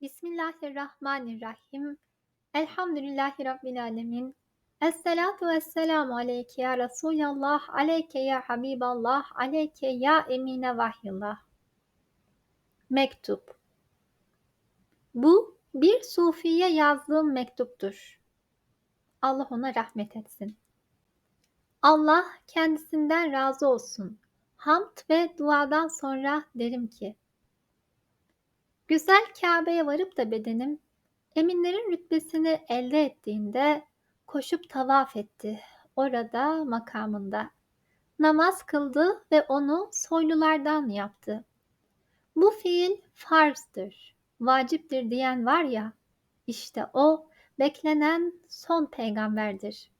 Bismillahirrahmanirrahim. Elhamdülillahi Rabbil alemin. Esselatu vesselamu aleyke ya Resulallah, aleyke ya Habiballah, aleyke ya emine vahyullah. Mektup Bu bir sufiye yazdığım mektuptur. Allah ona rahmet etsin. Allah kendisinden razı olsun. Hamd ve duadan sonra derim ki, Güzel Kabe'ye varıp da bedenim, eminlerin rütbesini elde ettiğinde koşup tavaf etti orada makamında. Namaz kıldı ve onu soylulardan yaptı. Bu fiil farzdır, vaciptir diyen var ya, işte o beklenen son peygamberdir.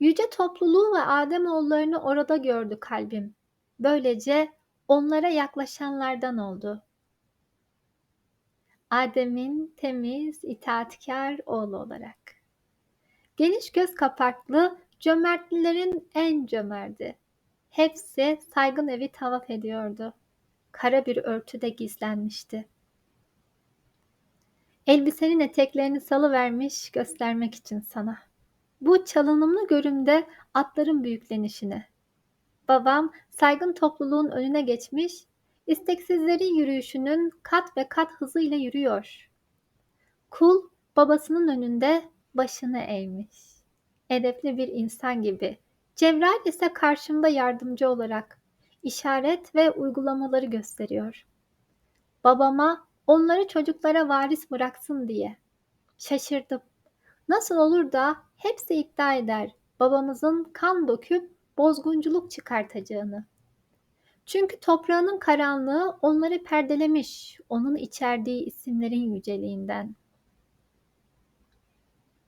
Yüce topluluğu ve Adem oğullarını orada gördü kalbim. Böylece onlara yaklaşanlardan oldu. Adem'in temiz, itaatkar oğlu olarak. Geniş göz kapaklı, cömertlilerin en cömerti. Hepsi saygın evi tavaf ediyordu. Kara bir örtüde gizlenmişti. Elbisenin eteklerini salıvermiş göstermek için sana. Bu çalınımlı görümde atların büyüklenişini. Babam saygın topluluğun önüne geçmiş, isteksizlerin yürüyüşünün kat ve kat hızıyla yürüyor. Kul babasının önünde başını eğmiş. Edepli bir insan gibi. Cebrail ise karşımda yardımcı olarak işaret ve uygulamaları gösteriyor. Babama onları çocuklara varis bıraksın diye. Şaşırdım. Nasıl olur da hepsi iddia eder babamızın kan döküp bozgunculuk çıkartacağını. Çünkü toprağının karanlığı onları perdelemiş, onun içerdiği isimlerin yüceliğinden.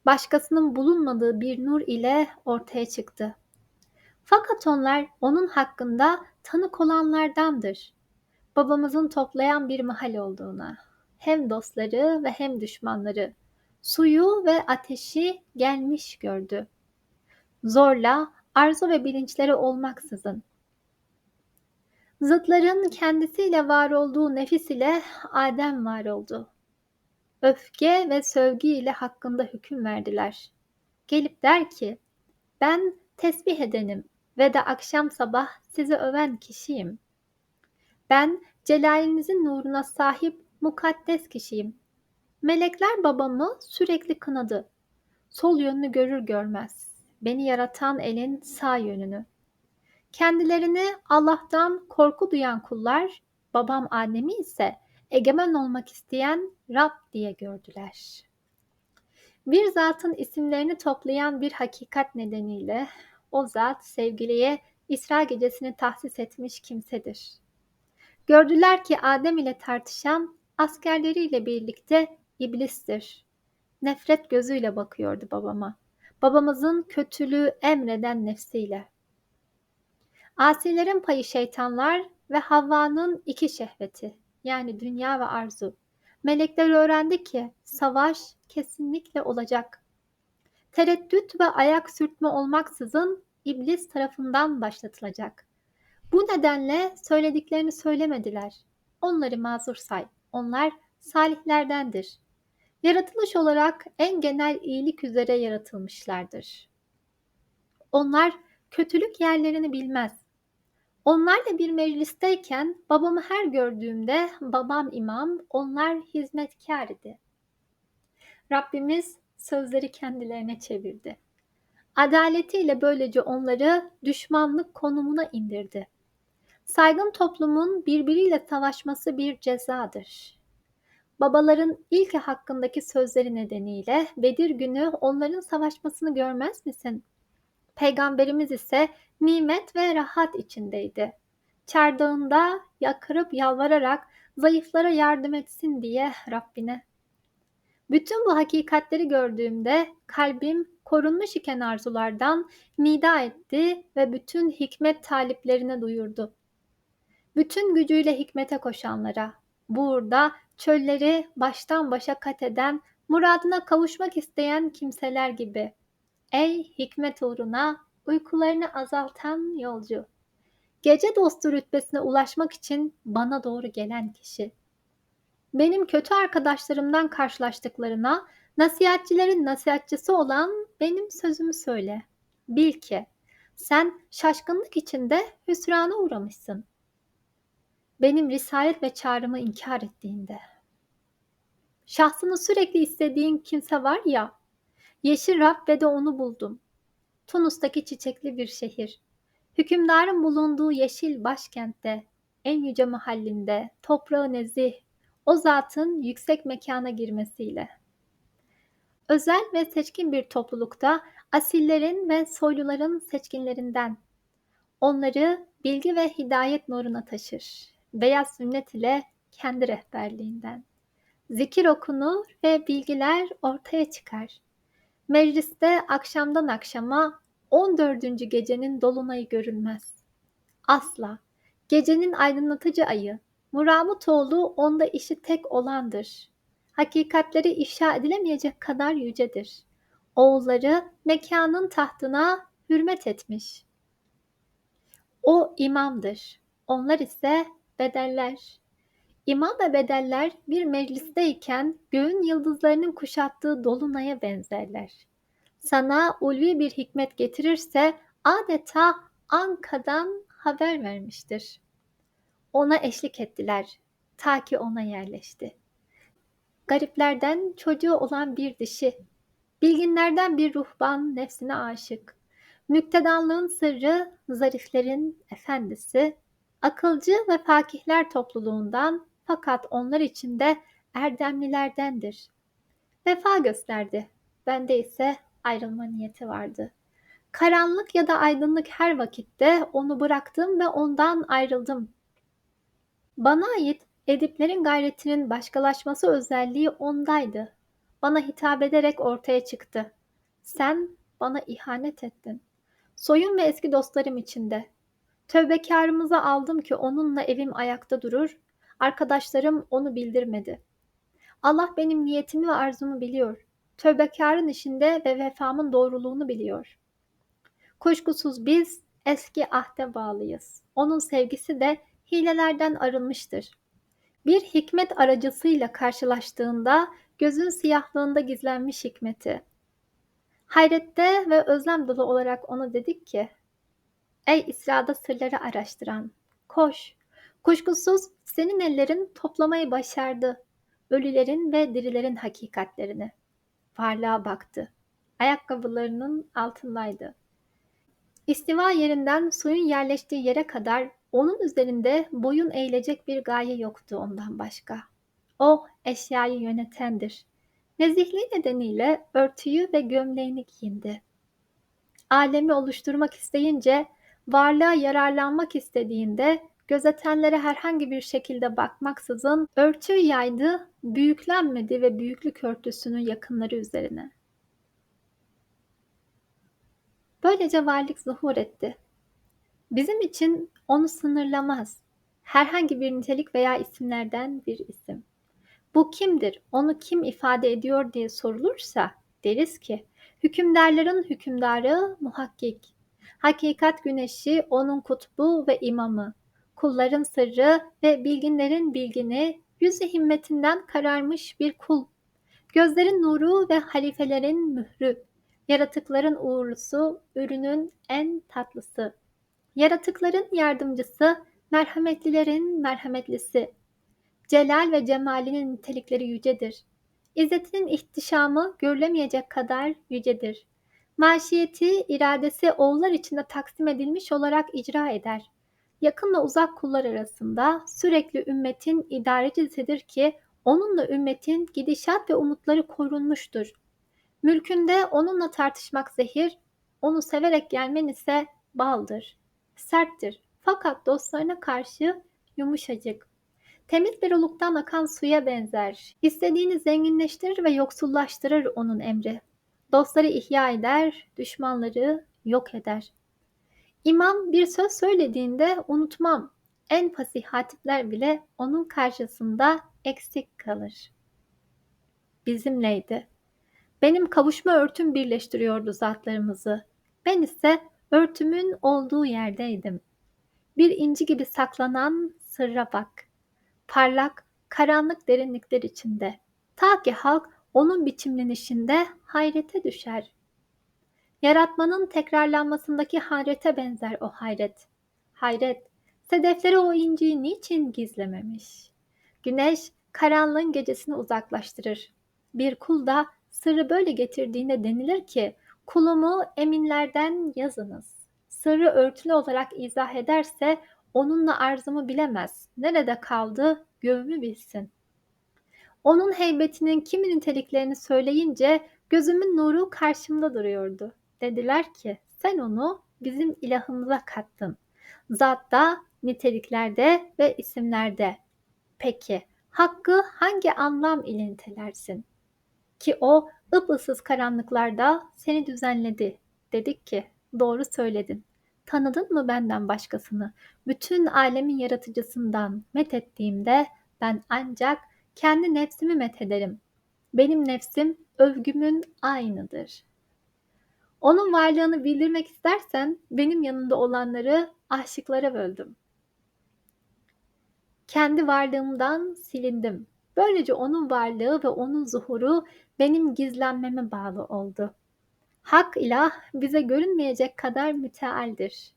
Başkasının bulunmadığı bir nur ile ortaya çıktı. Fakat onlar onun hakkında tanık olanlardandır. Babamızın toplayan bir mahal olduğuna, hem dostları ve hem düşmanları, suyu ve ateşi gelmiş gördü. Zorla arzu ve bilinçleri olmaksızın. Zıtların kendisiyle var olduğu nefis ile Adem var oldu. Öfke ve sövgü ile hakkında hüküm verdiler. Gelip der ki, ben tesbih edenim ve de akşam sabah sizi öven kişiyim. Ben celalinizin nuruna sahip mukaddes kişiyim. Melekler babamı sürekli kınadı. Sol yönünü görür görmez beni yaratan elin sağ yönünü. Kendilerini Allah'tan korku duyan kullar, babam annemi ise egemen olmak isteyen Rab diye gördüler. Bir zatın isimlerini toplayan bir hakikat nedeniyle o zat sevgiliye İsra gecesini tahsis etmiş kimsedir. Gördüler ki Adem ile tartışan askerleriyle birlikte iblistir. Nefret gözüyle bakıyordu babama babamızın kötülüğü emreden nefsiyle. Asilerin payı şeytanlar ve Havva'nın iki şehveti yani dünya ve arzu. Melekler öğrendi ki savaş kesinlikle olacak. Tereddüt ve ayak sürtme olmaksızın iblis tarafından başlatılacak. Bu nedenle söylediklerini söylemediler. Onları mazur say. Onlar salihlerdendir. Yaratılış olarak en genel iyilik üzere yaratılmışlardır. Onlar kötülük yerlerini bilmez. Onlarla bir meclisteyken babamı her gördüğümde babam imam, onlar hizmetkar idi. Rabbimiz sözleri kendilerine çevirdi. Adaletiyle böylece onları düşmanlık konumuna indirdi. Saygın toplumun birbiriyle savaşması bir cezadır. Babaların ilk hakkındaki sözleri nedeniyle Bedir günü onların savaşmasını görmez misin? Peygamberimiz ise nimet ve rahat içindeydi. Çardağında yakırıp yalvararak zayıflara yardım etsin diye Rabbine. Bütün bu hakikatleri gördüğümde kalbim korunmuş iken arzulardan nida etti ve bütün hikmet taliplerine duyurdu. Bütün gücüyle hikmete koşanlara, burada çölleri baştan başa kat eden, muradına kavuşmak isteyen kimseler gibi. Ey hikmet uğruna uykularını azaltan yolcu. Gece dostu rütbesine ulaşmak için bana doğru gelen kişi. Benim kötü arkadaşlarımdan karşılaştıklarına nasihatçilerin nasihatçısı olan benim sözümü söyle. Bil ki sen şaşkınlık içinde hüsrana uğramışsın. Benim risalet ve çağrımı inkar ettiğinde. Şahsını sürekli istediğin kimse var ya, Yeşil Rabbe'de onu buldum. Tunus'taki çiçekli bir şehir. Hükümdarın bulunduğu yeşil başkentte, en yüce mahallinde, toprağı nezih, o zatın yüksek mekana girmesiyle. Özel ve seçkin bir toplulukta asillerin ve soyluların seçkinlerinden, onları bilgi ve hidayet nuruna taşır. Beyaz sünnet ile kendi rehberliğinden. Zikir okunur ve bilgiler ortaya çıkar. Mecliste akşamdan akşama 14. gecenin dolunayı görülmez. Asla. Gecenin aydınlatıcı ayı, Muramutoğlu onda işi tek olandır. Hakikatleri ifşa edilemeyecek kadar yücedir. Oğulları mekanın tahtına hürmet etmiş. O imamdır. Onlar ise bedeller. İmam ve bedeller bir meclisteyken göğün yıldızlarının kuşattığı dolunaya benzerler. Sana ulvi bir hikmet getirirse adeta ankadan haber vermiştir. Ona eşlik ettiler ta ki ona yerleşti. Gariplerden çocuğu olan bir dişi, bilginlerden bir ruhban nefsine aşık, müktedanlığın sırrı zariflerin efendisi, akılcı ve fakihler topluluğundan fakat onlar içinde erdemlilerdendir. Vefa gösterdi. Bende ise ayrılma niyeti vardı. Karanlık ya da aydınlık her vakitte onu bıraktım ve ondan ayrıldım. Bana ait ediplerin gayretinin başkalaşması özelliği ondaydı. Bana hitap ederek ortaya çıktı. Sen bana ihanet ettin. Soyun ve eski dostlarım içinde. Tövbekarımıza aldım ki onunla evim ayakta durur, Arkadaşlarım onu bildirmedi. Allah benim niyetimi ve arzumu biliyor. Tövbekarın işinde ve vefamın doğruluğunu biliyor. Kuşkusuz biz eski ahde bağlıyız. Onun sevgisi de hilelerden arınmıştır. Bir hikmet aracısıyla karşılaştığında gözün siyahlığında gizlenmiş hikmeti. Hayrette ve özlem dolu olarak ona dedik ki, Ey İsra'da sırları araştıran, koş, Kuşkusuz senin ellerin toplamayı başardı. Ölülerin ve dirilerin hakikatlerini. Varlığa baktı. Ayakkabılarının altındaydı. İstiva yerinden suyun yerleştiği yere kadar onun üzerinde boyun eğilecek bir gaye yoktu ondan başka. O eşyayı yönetendir. Nezihliği nedeniyle örtüyü ve gömleğini giyindi. Alemi oluşturmak isteyince, varlığa yararlanmak istediğinde Gözetenlere herhangi bir şekilde bakmaksızın örtü yaydı, büyüklenmedi ve büyüklük örtüsünün yakınları üzerine. Böylece varlık zuhur etti. Bizim için onu sınırlamaz. Herhangi bir nitelik veya isimlerden bir isim. Bu kimdir, onu kim ifade ediyor diye sorulursa deriz ki hükümdarların hükümdarı muhakkik. Hakikat güneşi onun kutbu ve imamı kulların sırrı ve bilginlerin bilgini, yüzü himmetinden kararmış bir kul. Gözlerin nuru ve halifelerin mührü, yaratıkların uğurlusu, ürünün en tatlısı. Yaratıkların yardımcısı, merhametlilerin merhametlisi. Celal ve cemalinin nitelikleri yücedir. İzzetinin ihtişamı görülemeyecek kadar yücedir. Maşiyeti, iradesi oğullar içinde taksim edilmiş olarak icra eder yakınla uzak kullar arasında sürekli ümmetin idarecisidir ki onunla ümmetin gidişat ve umutları korunmuştur. Mülkünde onunla tartışmak zehir, onu severek gelmen ise baldır. Serttir fakat dostlarına karşı yumuşacık. Temiz bir oluktan akan suya benzer. İstediğini zenginleştirir ve yoksullaştırır onun emri. Dostları ihya eder, düşmanları yok eder. İmam bir söz söylediğinde unutmam. En fasih hatipler bile onun karşısında eksik kalır. Bizimleydi. Benim kavuşma örtüm birleştiriyordu zatlarımızı. Ben ise örtümün olduğu yerdeydim. Bir inci gibi saklanan sırra bak. Parlak, karanlık derinlikler içinde. Ta ki halk onun biçimlenişinde hayrete düşer. Yaratmanın tekrarlanmasındaki hayrete benzer o hayret. Hayret, sedefleri o inciyi niçin gizlememiş? Güneş karanlığın gecesini uzaklaştırır. Bir kul da sırrı böyle getirdiğinde denilir ki kulumu eminlerden yazınız. Sırrı örtülü olarak izah ederse onunla arzımı bilemez. Nerede kaldı göğümü bilsin. Onun heybetinin kimi niteliklerini söyleyince gözümün nuru karşımda duruyordu. Dediler ki sen onu bizim ilahımıza kattın. Zatta, niteliklerde ve isimlerde. Peki hakkı hangi anlam ile nitelersin? Ki o ıpısız karanlıklarda seni düzenledi. Dedik ki doğru söyledin. Tanıdın mı benden başkasını? Bütün alemin yaratıcısından met ettiğimde ben ancak kendi nefsimi met ederim. Benim nefsim övgümün aynıdır. Onun varlığını bildirmek istersen benim yanında olanları aşıklara böldüm. Kendi varlığımdan silindim. Böylece onun varlığı ve onun zuhuru benim gizlenmeme bağlı oldu. Hak ilah bize görünmeyecek kadar mütealdir.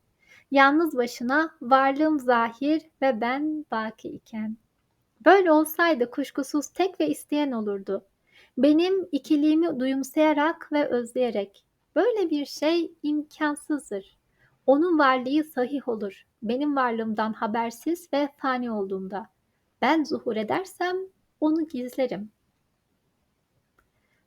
Yalnız başına varlığım zahir ve ben baki iken. Böyle olsaydı kuşkusuz tek ve isteyen olurdu. Benim ikiliğimi duyumsayarak ve özleyerek. Böyle bir şey imkansızdır. Onun varlığı sahih olur. Benim varlığımdan habersiz ve fani olduğumda. Ben zuhur edersem onu gizlerim.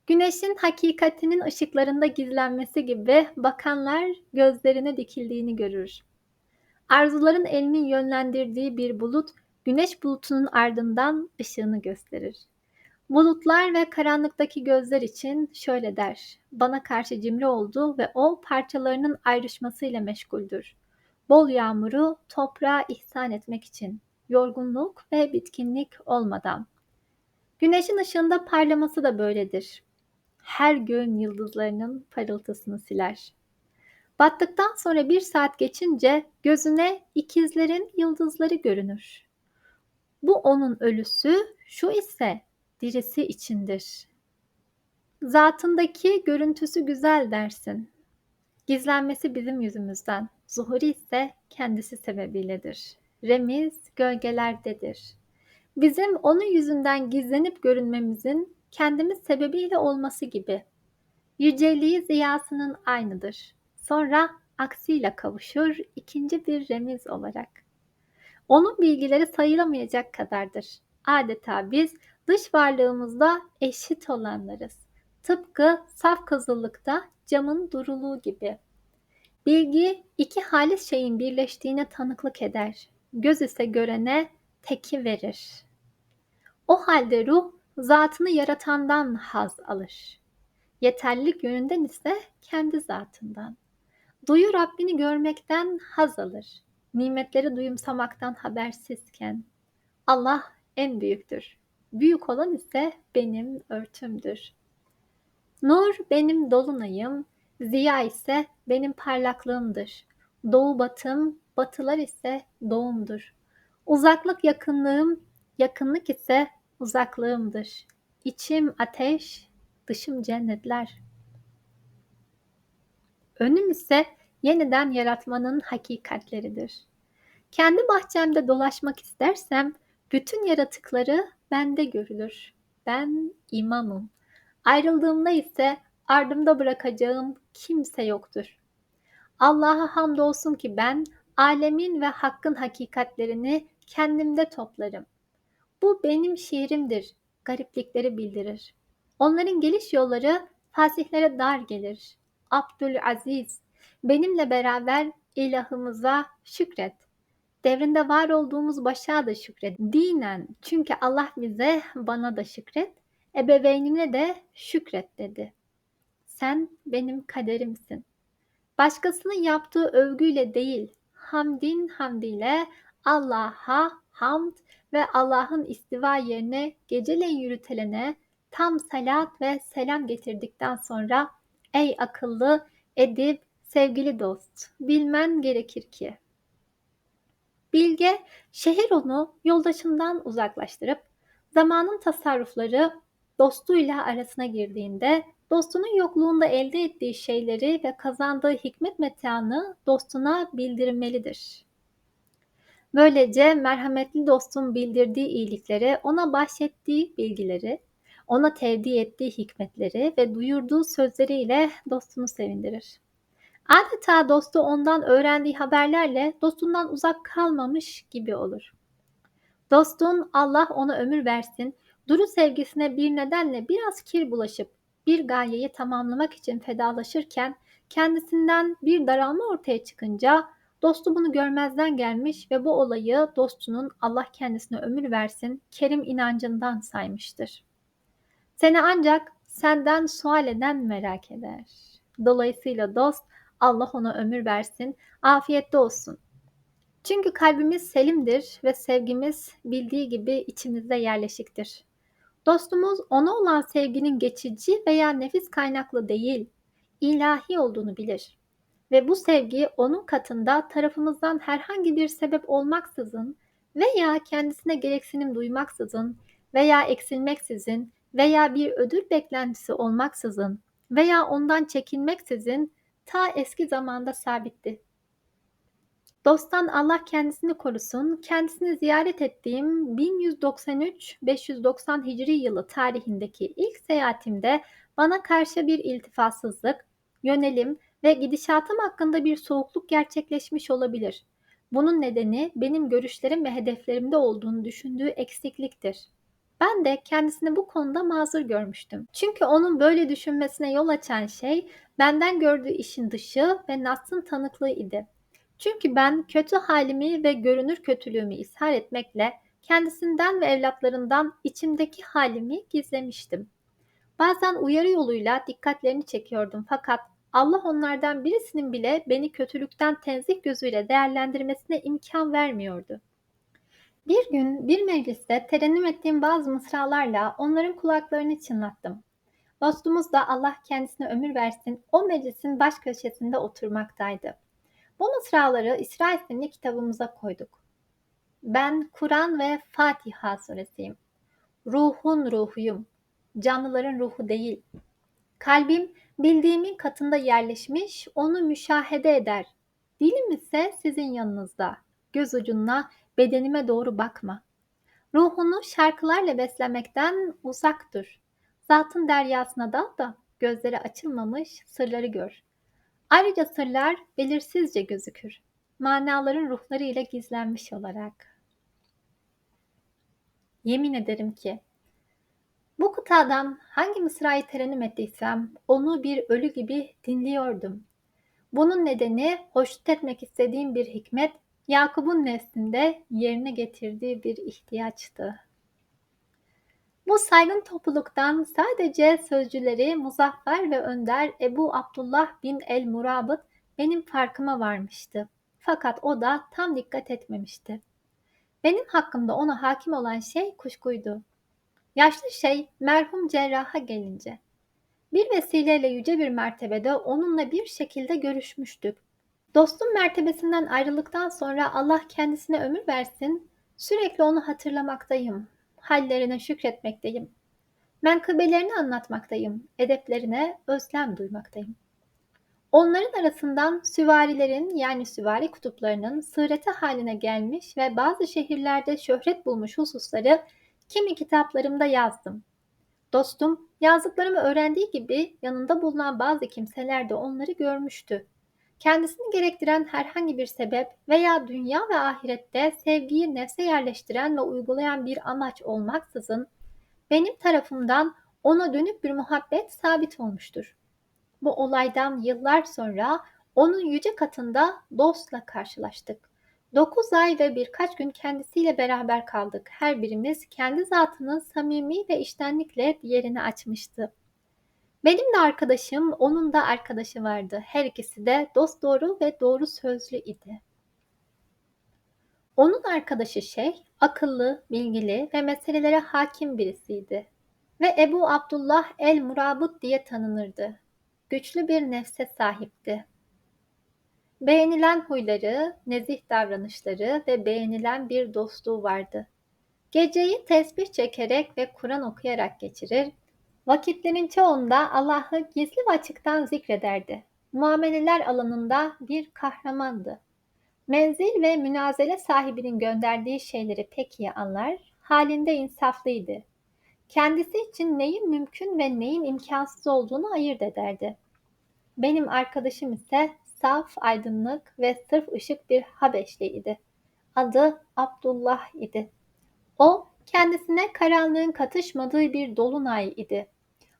Güneşin hakikatinin ışıklarında gizlenmesi gibi bakanlar gözlerine dikildiğini görür. Arzuların elinin yönlendirdiği bir bulut güneş bulutunun ardından ışığını gösterir. Bulutlar ve karanlıktaki gözler için şöyle der. Bana karşı cimri oldu ve o parçalarının ayrışmasıyla meşguldür. Bol yağmuru toprağa ihsan etmek için. Yorgunluk ve bitkinlik olmadan. Güneşin ışığında parlaması da böyledir. Her göğün yıldızlarının parıltısını siler. Battıktan sonra bir saat geçince gözüne ikizlerin yıldızları görünür. Bu onun ölüsü, şu ise dirisi içindir. Zatındaki görüntüsü güzel dersin. Gizlenmesi bizim yüzümüzden, zuhuri ise kendisi sebebiyledir. Remiz gölgelerdedir. Bizim onun yüzünden gizlenip görünmemizin kendimiz sebebiyle olması gibi. Yüceliği ziyasının aynıdır. Sonra aksiyle kavuşur ikinci bir remiz olarak. Onun bilgileri sayılamayacak kadardır. Adeta biz dış varlığımızda eşit olanlarız. Tıpkı saf kızıllıkta camın duruluğu gibi. Bilgi iki halis şeyin birleştiğine tanıklık eder. Göz ise görene teki verir. O halde ruh zatını yaratandan haz alır. Yeterlilik yönünden ise kendi zatından. Duyu Rabbini görmekten haz alır. Nimetleri duyumsamaktan habersizken. Allah en büyüktür. Büyük olan ise benim örtümdür. Nur benim dolunayım, ziya ise benim parlaklığımdır. Doğu batım, batılar ise doğumdur. Uzaklık yakınlığım, yakınlık ise uzaklığımdır. İçim ateş, dışım cennetler. Önüm ise yeniden yaratmanın hakikatleridir. Kendi bahçemde dolaşmak istersem bütün yaratıkları bende görülür. Ben imamım. Ayrıldığımda ise ardımda bırakacağım kimse yoktur. Allah'a hamdolsun ki ben alemin ve hakkın hakikatlerini kendimde toplarım. Bu benim şiirimdir, gariplikleri bildirir. Onların geliş yolları fasihlere dar gelir. Abdülaziz, benimle beraber ilahımıza şükret. Devrinde var olduğumuz başa da şükret. Dinen çünkü Allah bize bana da şükret. Ebeveynine de şükret dedi. Sen benim kaderimsin. Başkasının yaptığı övgüyle değil, hamdin hamdiyle Allah'a hamd ve Allah'ın istiva yerine geceleyin yürütelene tam salat ve selam getirdikten sonra ey akıllı, edip, sevgili dost, bilmen gerekir ki Bilge şehir onu yoldaşından uzaklaştırıp Zamanın tasarrufları dostuyla arasına girdiğinde, dostunun yokluğunda elde ettiği şeyleri ve kazandığı hikmet metaını dostuna bildirmelidir. Böylece merhametli dostun bildirdiği iyilikleri, ona bahşettiği bilgileri, ona tevdi ettiği hikmetleri ve duyurduğu sözleriyle dostunu sevindirir. Adeta dostu ondan öğrendiği haberlerle dostundan uzak kalmamış gibi olur. Dostun Allah ona ömür versin, duru sevgisine bir nedenle biraz kir bulaşıp bir gayeyi tamamlamak için fedalaşırken kendisinden bir daralma ortaya çıkınca dostu bunu görmezden gelmiş ve bu olayı dostunun Allah kendisine ömür versin kerim inancından saymıştır. Seni ancak senden sual eden merak eder. Dolayısıyla dost Allah ona ömür versin, afiyette olsun. Çünkü kalbimiz selimdir ve sevgimiz bildiği gibi içimizde yerleşiktir. Dostumuz ona olan sevginin geçici veya nefis kaynaklı değil, ilahi olduğunu bilir. Ve bu sevgi onun katında tarafımızdan herhangi bir sebep olmaksızın veya kendisine gereksinim duymaksızın veya eksilmeksizin veya bir ödül beklentisi olmaksızın veya ondan çekinmeksizin ta eski zamanda sabitti. Dosttan Allah kendisini korusun. Kendisini ziyaret ettiğim 1193-590 Hicri yılı tarihindeki ilk seyahatimde bana karşı bir iltifatsızlık, yönelim ve gidişatım hakkında bir soğukluk gerçekleşmiş olabilir. Bunun nedeni benim görüşlerim ve hedeflerimde olduğunu düşündüğü eksikliktir. Ben de kendisini bu konuda mazur görmüştüm. Çünkü onun böyle düşünmesine yol açan şey benden gördüğü işin dışı ve Nass'ın tanıklığı idi. Çünkü ben kötü halimi ve görünür kötülüğümü ishar etmekle kendisinden ve evlatlarından içimdeki halimi gizlemiştim. Bazen uyarı yoluyla dikkatlerini çekiyordum fakat Allah onlardan birisinin bile beni kötülükten tenzih gözüyle değerlendirmesine imkan vermiyordu. Bir gün bir mecliste terennüm ettiğim bazı mısralarla onların kulaklarını çınlattım. Dostumuz da Allah kendisine ömür versin o meclisin baş köşesinde oturmaktaydı. Bu mısraları İsra isimli kitabımıza koyduk. Ben Kur'an ve Fatiha suresiyim. Ruhun ruhuyum. Canlıların ruhu değil. Kalbim bildiğimin katında yerleşmiş, onu müşahede eder. Dilim ise sizin yanınızda. Göz ucunla bedenime doğru bakma. Ruhunu şarkılarla beslemekten uzak dur. Zatın deryasına dal da gözleri açılmamış sırları gör. Ayrıca sırlar belirsizce gözükür. Manaların ruhları ile gizlenmiş olarak. Yemin ederim ki bu kıtadan hangi mısrayı terennüm ettiysem onu bir ölü gibi dinliyordum. Bunun nedeni hoşnut etmek istediğim bir hikmet Yakup'un neslinde yerine getirdiği bir ihtiyaçtı. Bu saygın topluluktan sadece sözcüleri Muzaffer ve Önder Ebu Abdullah bin el-Murabıt benim farkıma varmıştı. Fakat o da tam dikkat etmemişti. Benim hakkımda ona hakim olan şey kuşkuydu. Yaşlı şey merhum cerraha gelince. Bir vesileyle yüce bir mertebede onunla bir şekilde görüşmüştük. Dostum mertebesinden ayrıldıktan sonra Allah kendisine ömür versin, sürekli onu hatırlamaktayım hallerine şükretmekteyim. Menkıbelerini anlatmaktayım, edeplerine özlem duymaktayım. Onların arasından süvarilerin yani süvari kutuplarının sıreti haline gelmiş ve bazı şehirlerde şöhret bulmuş hususları kimi kitaplarımda yazdım. Dostum yazdıklarımı öğrendiği gibi yanında bulunan bazı kimseler de onları görmüştü. Kendisini gerektiren herhangi bir sebep veya dünya ve ahirette sevgiyi nefse yerleştiren ve uygulayan bir amaç olmaksızın benim tarafımdan ona dönük bir muhabbet sabit olmuştur. Bu olaydan yıllar sonra onun yüce katında dostla karşılaştık. Dokuz ay ve birkaç gün kendisiyle beraber kaldık. Her birimiz kendi zatını samimi ve iştenlikle diğerini açmıştı. Benim de arkadaşım, onun da arkadaşı vardı. Her ikisi de dost doğru ve doğru sözlü idi. Onun arkadaşı şey, akıllı, bilgili ve meselelere hakim birisiydi. Ve Ebu Abdullah el-Murabut diye tanınırdı. Güçlü bir nefse sahipti. Beğenilen huyları, nezih davranışları ve beğenilen bir dostluğu vardı. Geceyi tesbih çekerek ve Kur'an okuyarak geçirir, vakitlerin çoğunda Allah'ı gizli ve açıktan zikrederdi. Muameleler alanında bir kahramandı. Menzil ve münazele sahibinin gönderdiği şeyleri pek iyi anlar, halinde insaflıydı. Kendisi için neyin mümkün ve neyin imkansız olduğunu ayırt ederdi. Benim arkadaşım ise saf, aydınlık ve sırf ışık bir Habeşli idi. Adı Abdullah idi. O, kendisine karanlığın katışmadığı bir dolunay idi.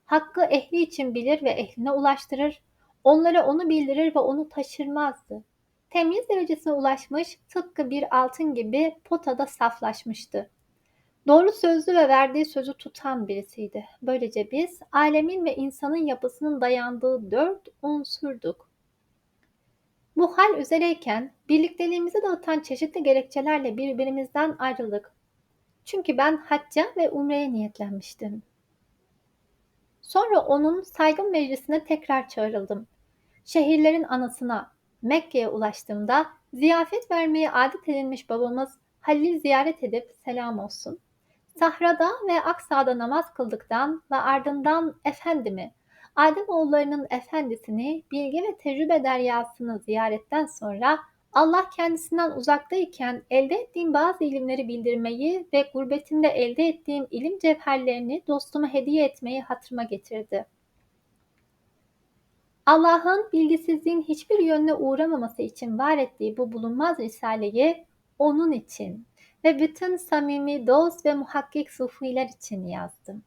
Hakkı ehli için bilir ve ehline ulaştırır, onlara onu bildirir ve onu taşırmazdı. Temyiz derecesine ulaşmış, tıpkı bir altın gibi potada saflaşmıştı. Doğru sözlü ve verdiği sözü tutan birisiydi. Böylece biz alemin ve insanın yapısının dayandığı dört unsurduk. Bu hal üzereyken birlikteliğimizi dağıtan çeşitli gerekçelerle birbirimizden ayrıldık. Çünkü ben hacca ve umreye niyetlenmiştim. Sonra onun saygın meclisine tekrar çağrıldım. Şehirlerin anasına Mekke'ye ulaştığımda ziyafet vermeye adet edilmiş babamız Halil ziyaret edip selam olsun. Sahrada ve Aksa'da namaz kıldıktan ve ardından Efendimi, Adem oğullarının efendisini bilgi ve tecrübe deryasını ziyaretten sonra Allah kendisinden uzaktayken elde ettiğim bazı ilimleri bildirmeyi ve gurbetimde elde ettiğim ilim cevherlerini dostuma hediye etmeyi hatırıma getirdi. Allah'ın bilgisizliğin hiçbir yönüne uğramaması için var ettiği bu bulunmaz risaleyi onun için ve bütün samimi dost ve muhakkik sufiler için yazdım.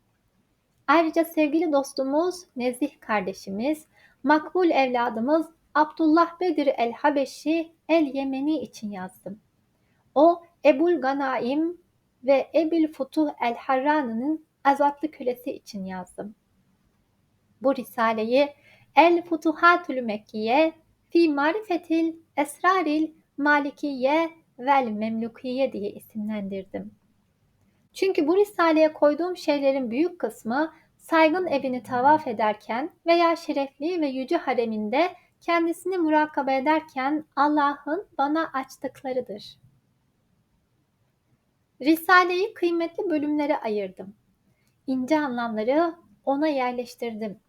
Ayrıca sevgili dostumuz, nezih kardeşimiz, makbul evladımız Abdullah Bedir el-Habeşi el-Yemeni için yazdım. O Ebul Ganaim ve Ebil Futuh el-Harrani'nin azatlı kölesi için yazdım. Bu risaleyi El Futuhatül Mekkiye fi Marifetil Esraril Malikiye vel Memlukiye diye isimlendirdim. Çünkü bu risaleye koyduğum şeylerin büyük kısmı saygın evini tavaf ederken veya şerefli ve yüce hareminde kendisini murakabe ederken Allah'ın bana açtıklarıdır. Risaleyi kıymetli bölümlere ayırdım. İnce anlamları ona yerleştirdim.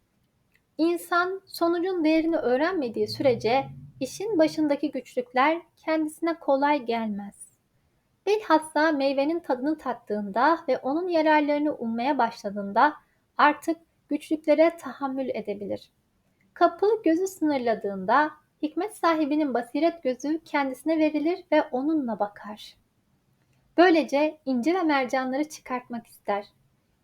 İnsan sonucun değerini öğrenmediği sürece işin başındaki güçlükler kendisine kolay gelmez. Bilhassa meyvenin tadını tattığında ve onun yararlarını ummaya başladığında artık güçlüklere tahammül edebilir. Kapı gözü sınırladığında hikmet sahibinin basiret gözü kendisine verilir ve onunla bakar. Böylece inci ve mercanları çıkartmak ister.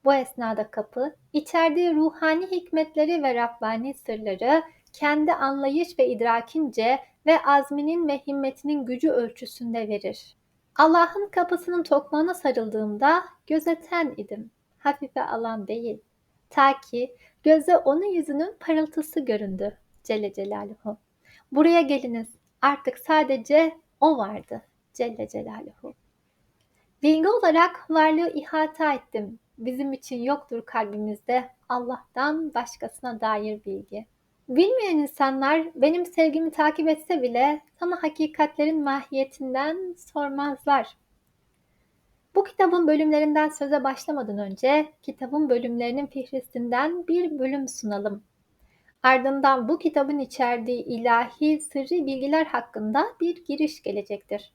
Bu esnada kapı, içerdiği ruhani hikmetleri ve Rabbani sırları kendi anlayış ve idrakince ve azminin ve himmetinin gücü ölçüsünde verir. Allah'ın kapısının tokmağına sarıldığımda gözeten idim. Hafife alan değil. Ta ki göze onun yüzünün parıltısı göründü Celle Celaluhu. Buraya geliniz. Artık sadece o vardı Celle Celaluhu. Bilgi olarak varlığı ihata ettim. Bizim için yoktur kalbimizde Allah'tan başkasına dair bilgi. Bilmeyen insanlar benim sevgimi takip etse bile sana hakikatlerin mahiyetinden sormazlar. Bu kitabın bölümlerinden söze başlamadan önce kitabın bölümlerinin fihristinden bir bölüm sunalım. Ardından bu kitabın içerdiği ilahi sırrı bilgiler hakkında bir giriş gelecektir.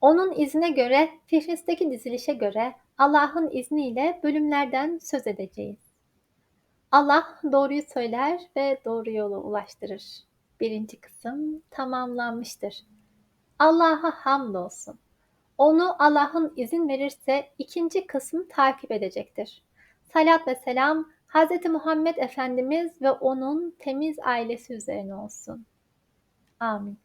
Onun izine göre, fihristeki dizilişe göre Allah'ın izniyle bölümlerden söz edeceğiz. Allah doğruyu söyler ve doğru yola ulaştırır. Birinci kısım tamamlanmıştır. Allah'a hamdolsun. Onu Allah'ın izin verirse ikinci kısım takip edecektir. Salat ve selam Hz. Muhammed Efendimiz ve onun temiz ailesi üzerine olsun. Amin.